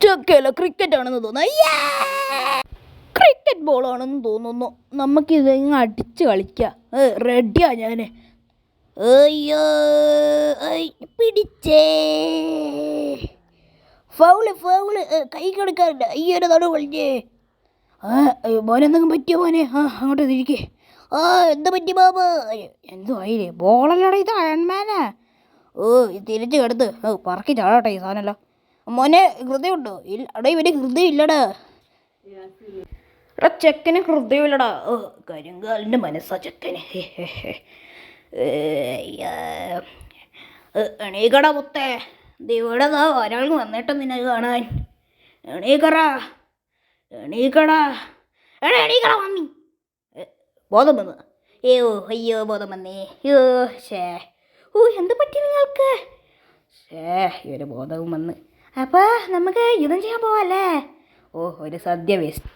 ചക്കയല്ല cricket ആണെന്ന് തോന്നുന്നു! Cricket ball ആണെന്ന് തോന്നുന്നു. നമുക്കിത് ഇങ്ങ് അടിച്ച് കളിക്കാം. റെഡിയാ ഞാൻ അയ്യോ പിടിച്ചേ. ഫൗൾ ഫൗൾ കൈ കിടക്കാറുണ്ട് അയ്യോ നടു കളിച്ചേ. ആ അയ്യോ, മോനെ എന്തെങ്കിലും പറ്റിയോ മോനെ? ആ അങ്ങോട്ട് തിരിക്കേ. ആ എന്ത് പറ്റി ബാബു എന്തോ ആയില്ലേ? ബോളല്ലടാ ഇത് അയൺമാനാ ഓ തിരിച്ച് കിടത്ത് ഓ പറക്കി ചാടട്ടെ ഈ സാധനമല്ല. മോനെ ഹൃദയമുണ്ടോ ഇല്ല എടാ ഇവന് ഹൃദയം ഇല്ലടാ എടാ ചെക്കന് ഹൃദയമില്ലടാ ഓ കരിങ്കാലിന്റെ മനസ്സാ ചെക്കന്. എണീക്കട മുത്തേ. ഇവിടെ ഒരാൾ വന്നിട്ട് നിന്നെ കാണാൻ. എണീക്കടാ. എണീക്കടാ. എടാ എണീക്കടാ മമ്മി. ബോധം വന്നു അയ്യോ അയ്യോ ബോധം വന്നേ അയ്യോ ഷേ ഓ എന്ത് പറ്റി നിങ്ങൾക്ക്? ഷേ ഒരു ബോധവും വന്ന്. അപ്പോൾ നമുക്ക് യുദ്ധം ചെയ്യാൻ പോവാല്ലേ? ഓ ഒരു സദ്യ വേസ്റ്റ്.